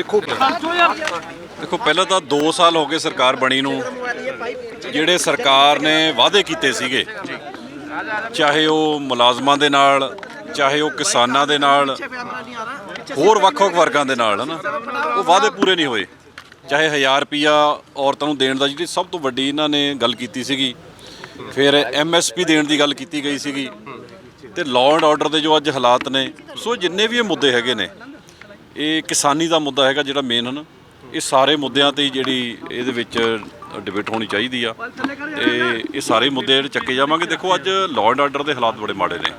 ਦੇਖੋ ਦੇਖੋ, ਪਹਿਲਾਂ ਤਾਂ 2 ਸਾਲ ਹੋ ਗਏ ਸਰਕਾਰ ਬਣੀ ਨੂੰ, ਜਿਹੜੇ ਸਰਕਾਰ ਨੇ ਵਾਅਦੇ ਕੀਤੇ ਸੀਗੇ, ਚਾਹੇ ਉਹ ਮੁਲਾਜ਼ਮਾਂ ਦੇ ਨਾਲ, ਚਾਹੇ ਉਹ ਕਿਸਾਨਾਂ ਦੇ ਨਾਲ, ਹੋਰ ਵੱਖ-ਵੱਖ ਵਰਗਾਂ ਦੇ ਨਾਲ, ਹਨਾ? ਉਹ ਵਾਅਦੇ ਪੂਰੇ ਨਹੀਂ ਹੋਏ। ਚਾਹੇ 1000 ਰੁਪਿਆ ਔਰਤਾਂ ਨੂੰ ਦੇਣ ਦਾ, ਜਿਹੜੀ ਸਭ ਤੋਂ ਵੱਡੀ ਇਹਨਾਂ ਨੇ ਗੱਲ ਕੀਤੀ ਸੀਗੀ, ਫਿਰ ਐਮਐਸਪੀ ਦੇਣ ਦੀ ਗੱਲ ਕੀਤੀ ਗਈ ਸੀਗੀ, ਤੇ ਲਾਅ ਐਂਡ ਆਰਡਰ ਦੇ ਜੋ ਅੱਜ ਹਾਲਾਤ ਨੇ, ਸੋ ਜਿੰਨੇ ਵੀ ਇਹ ਮੁੱਦੇ ਹੈਗੇ ਨੇ ਇਹ ਕਿਸਾਨੀ ਦਾ ਮੁੱਦਾ ਹੈਗਾ ਜਿਹੜਾ ਮੇਨ ਹਨ। ਇਹ ਸਾਰੇ ਮੁੱਦਿਆਂ ਤੇ ਜਿਹੜੀ ਇਹਦੇ ਵਿੱਚ ਡਿਬੇਟ ਹੋਣੀ ਚਾਹੀਦੀ ਆ। ਤੇ ਇਹ ਸਾਰੇ ਮੁੱਦੇ ਜਿਹੜੇ ਚੱਕੇ ਜਾਵਾਂਗੇ। ਦੇਖੋ, ਅੱਜ ਲਾਅ ਐਂਡ ਆਰਡਰ ਦੇ ਹਾਲਾਤ ਬੜੇ ਮਾੜੇ ਨੇ।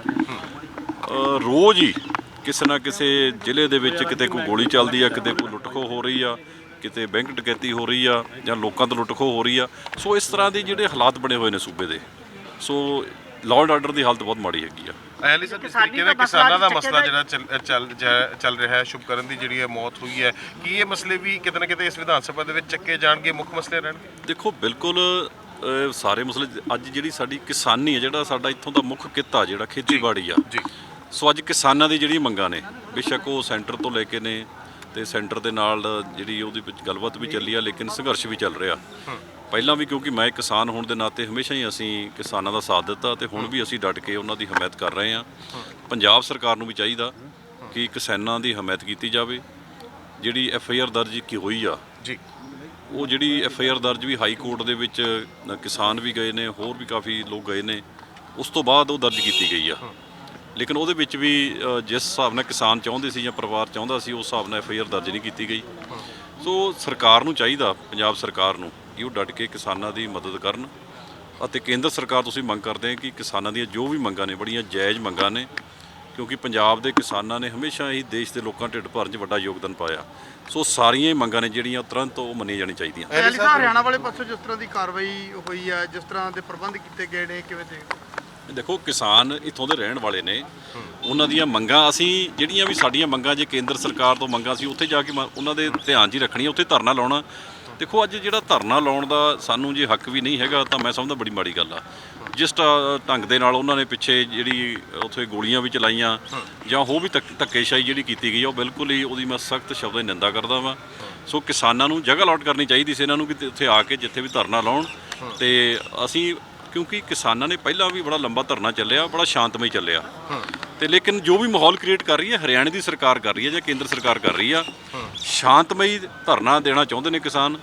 ਰੋਜ਼ ਹੀ ਕਿਸੇ ਨਾ ਕਿਸੇ ਜ਼ਿਲ੍ਹੇ ਦੇ ਵਿੱਚ ਕਿਤੇ ਕੋਈ ਗੋਲੀ ਚੱਲਦੀ ਆ, ਕਿਤੇ ਕੋਈ ਲੁੱਟਖੋ ਹੋ ਰਹੀ ਆ, ਕਿਤੇ ਬੈਂਕ ਡਕੈਤੀ ਹੋ ਰਹੀ ਆ ਜਾਂ ਲੋਕਾਂ ਤੋਂ ਲੁੱਟਖੋ ਹੋ ਰਹੀ ਆ। ਸੋ ਇਸ ਤਰ੍ਹਾਂ ਦੇ ਜਿਹੜੇ ਹਾਲਾਤ ਬਣੇ ਹੋਏ ਨੇ ਸੂਬੇ ਦੇ। ਸੋ ਲਾਅ ਐਂਡ ਆਰਡਰ ਦੀ ਹਾਲਤ ਬਹੁਤ ਮਾੜੀ ਹੈਗੀ ਆ। ਐਲੀ ਸਰ ਜਿਸ ਤਰੀਕੇ ਨਾਲ ਕਿਸਾਨਾਂ ਦਾ ਮਸਲਾ ਜਿਹੜਾ ਚੱਲ ਚੱਲ ਜਾ- ਚੱਲ ਰਿਹਾ ਹੈ ਸ਼ੁਭਕਰਨ ਦੀ ਜਿਹੜੀ ਹੈ ਮੌਤ ਹੋਈ ਹੈ। ਕੀ ਇਹ ਮਸਲੇ ਵੀ ਕਿਤੇ ਨਾ ਕਿਤੇ ਇਸ ਵਿਧਾਨ ਸਭਾ ਦੇ ਵਿੱਚ ਚੱਕੇ ਜਾਣਗੇ ਮੁੱਖ ਮਸਲੇ ਰਹਿਣਗੇ? ਦੇਖੋ ਬਿਲਕੁਲ ਸਾਰੇ ਮਸਲੇ ਅੱਜ ਜਿਹੜੀ ਸਾਡੀ ਕਿਸਾਨੀ ਹੈ ਜਿਹੜਾ ਸਾਡਾ ਇੱਥੋਂ ਦਾ ਮੁੱਖ ਕਿੱਤਾ ਜਿਹੜਾ ਖੇਤੀਬਾੜੀ ਆ। ਜੀ। ਸੋ ਅੱਜ ਕਿਸਾਨਾਂ ਦੀ ਜਿਹੜੀ ਮੰਗਾਂ ਨੇ ਬੇਸ਼ੱਕ ਉਹ ਸੈਂਟਰ ਤੋਂ ਲੈ ਕੇ ਨੇ ਤੇ ਸੈਂਟਰ ਦੇ ਨਾਲ ਜਿਹੜੀ ਉਹਦੇ ਵਿੱਚ ਗੱਲਬਾਤ ਵੀ ਚੱਲੀ ਆ ਲੇਕਿਨ ਸੰਘਰਸ਼ ਵੀ ਚੱਲ ਰਿਹਾ। ਪਹਿਲਾਂ ਵੀ ਕਿਉਂਕਿ ਮੈਂ ਕਿਸਾਨ ਹੋਣ ਦੇ ਨਾਤੇ ਹਮੇਸ਼ਾ ਹੀ ਅਸੀਂ ਕਿਸਾਨਾਂ ਦਾ ਸਾਥ ਦਿੱਤਾ ਤੇ ਹੁਣ ਵੀ ਅਸੀਂ ਡਟ ਕੇ ਉਹਨਾਂ ਦੀ ਹਮਾਇਤ ਕਰ ਰਹੇ ਹਾਂ। ਪੰਜਾਬ ਸਰਕਾਰ ਨੂੰ ਵੀ ਚਾਹੀਦਾ ਕਿ ਕਿਸਾਨਾਂ ਦੀ ਹਮਾਇਤ ਕੀਤੀ ਜਾਵੇ। ਜਿਹੜੀ ਐਫ ਆਈ ਆਰ ਦਰਜ ਕੀ ਹੋਈ ਆ ਜੀ। ਉਹ ਜਿਹੜੀ ਐਫ ਆਈ ਆਰ ਦਰਜ ਵੀ ਹਾਈ ਕੋਰਟ ਦੇ ਵਿੱਚ ਕਿਸਾਨ ਵੀ ਗਏ ਨੇ ਹੋਰ ਵੀ ਕਾਫੀ ਲੋਕ ਗਏ ਨੇ ਉਸ ਤੋਂ ਬਾਅਦ ਉਹ ਦਰਜ ਕੀਤੀ ਗਈ ਆ। ਲੇਕਿਨ ਉਹਦੇ ਵਿੱਚ ਵੀ ਜਿਸ ਹਿਸਾਬ ਨਾਲ ਕਿਸਾਨ ਚਾਹੁੰਦੇ ਸੀ ਜਾਂ ਪਰਿਵਾਰ ਚਾਹੁੰਦਾ ਸੀ ਉਸ ਹਿਸਾਬ ਨਾਲ ਐਫ ਆਈ ਆਰ ਦਰਜ ਨਹੀਂ ਕੀਤੀ ਗਈ। ਸੋ ਸਰਕਾਰ ਨੂੰ ਚਾਹੀਦਾ ਪੰਜਾਬ ਸਰਕਾਰ ਨੂੰ ਕਿ ਉਹ ਡਟ ਕੇ ਕਿਸਾਨਾਂ ਦੀ ਮਦਦ ਕਰਨ ਅਤੇ ਕੇਂਦਰ ਸਰਕਾਰ ਤੋਂ ਅਸੀਂ ਮੰਗ ਕਰਦੇ ਕਿ ਕਿਸਾਨਾਂ ਦੀਆਂ ਜੋ ਵੀ ਮੰਗਾਂ ਨੇ ਬੜੀਆਂ ਜਾਇਜ਼ ਮੰਗਾਂ ਨੇ ਕਿਉਂਕਿ ਪੰਜਾਬ ਦੇ ਕਿਸਾਨਾਂ ਨੇ ਹਮੇਸ਼ਾ ਹੀ ਦੇਸ਼ ਦੇ ਲੋਕਾਂ ਢਿੱਡ ਭਰਨ 'ਚ ਵੱਡਾ ਯੋਗਦਾਨ ਪਾਇਆ। ਸੋ ਸਾਰੀਆਂ ਹੀ ਮੰਗਾਂ ਨੇ ਜਿਹੜੀਆਂ ਤੁਰੰਤ ਉਹ ਮੰਨੀਆਂ ਜਾਣੀਆਂ ਚਾਹੀਦੀਆਂ। ਐਲੀ ਸਾਹਿਬ ਹਰਿਆਣਾ ਵਾਲੇ ਪਾਸੋਂ ਜਿਸ ਤਰ੍ਹਾਂ ਦੀ ਕਾਰਵਾਈ ਹੋਈ ਹੈ ਜਿਸ ਤਰ੍ਹਾਂ ਦੇ ਪ੍ਰਬੰਧ ਕੀਤੇ ਗਏ ਨੇ ਕਿਵੇਂ ਦੇਖਦੇ ਦੇਖੋ ਕਿਸਾਨ ਇੱਥੋਂ ਦੇ ਰਹਿਣ ਵਾਲੇ ਨੇ। ਉਹਨਾਂ ਦੀਆਂ ਮੰਗਾਂ ਅਸੀਂ ਜਿਹੜੀਆਂ ਵੀ ਸਾਡੀਆਂ ਮੰਗਾਂ ਜੇ ਕੇਂਦਰ ਸਰਕਾਰ ਤੋਂ ਮੰਗਾਂ ਸੀ ਉੱਥੇ ਜਾ ਕੇ ਉਹਨਾਂ ਦੇ ਧਿਆਨ 'ਚ ਹੀ ਰੱਖਣੀਆਂ ਉੱਥੇ ਧਰਨਾ ਲਾਉਣਾ ਦੇਖੋ ਅੱਜ ਜਿਹੜਾ ਧਰਨਾ ਲਾਉਣ ਦਾ ਸਾਨੂੰ ਜੇ ਹੱਕ ਵੀ ਨਹੀਂ ਹੈਗਾ ਤਾਂ ਮੈਂ ਸਮਝਦਾ ਬੜੀ ਮਾੜੀ ਗੱਲ ਆ। ਜਿਸ ਢ- ਢੰਗ ਦੇ ਨਾਲ ਉਹਨਾਂ ਨੇ ਪਿੱਛੇ ਜਿਹੜੀ ਉੱਥੇ ਗੋਲੀਆਂ ਵੀ ਚਲਾਈਆਂ ਜਾਂ ਹੋਰ ਵੀ ਧੱਕ- ਧੱਕੇਸ਼ਾਹੀ ਜਿਹੜੀ ਕੀਤੀ ਗਈ ਆ, ਉਹ ਬਿਲਕੁਲ ਹੀ ਉਹਦੀ ਮੈਂ ਸਖਤ ਸ਼ਬਦਾਂ 'ਚ ਨਿੰਦਾ ਕਰਦਾ ਵਾਂ। ਸੋ ਕਿਸਾਨਾਂ ਨੂੰ ਜਗ੍ਹਾ ਅਲਾਟ ਕਰਨੀ ਚਾਹੀਦੀ ਸੀ ਇਹਨਾਂ ਨੂੰ ਕਿ ਉੱਥੇ ਆ ਕੇ ਜਿੱਥੇ ਵੀ ਧਰਨਾ ਲਾਉਣ। ਤੇ ਅਸੀਂ, ਕਿਉਂਕਿ ਕਿਸਾਨਾਂ ਨੇ ਪਹਿਲਾਂ ਵੀ ਬੜਾ ਲੰਬਾ ਧਰਨਾ ਚੱਲਿਆ, ਬੜਾ ਸ਼ਾਂਤਮਈ ਚੱਲਿਆ। ਤੇ ਲੇਕਿਨ ਜੋ ਵੀ ਮਾਹੌਲ ਕ੍ਰੀਏਟ ਕਰ ਰਹੀ ਹੈ, ਹਰਿਆਣੇ ਦੀ ਸਰਕਾਰ ਕਰ ਰਹੀ ਹੈ ਜਾਂ ਕੇਂਦਰ ਸਰਕਾਰ ਕਰ ਰਹੀ ਆ, ਸ਼ਾਂਤਮਈ ਧਰਨਾ ਦੇਣਾ ਚਾਹੁੰਦੇ ਨੇ ਕਿਸਾਨ।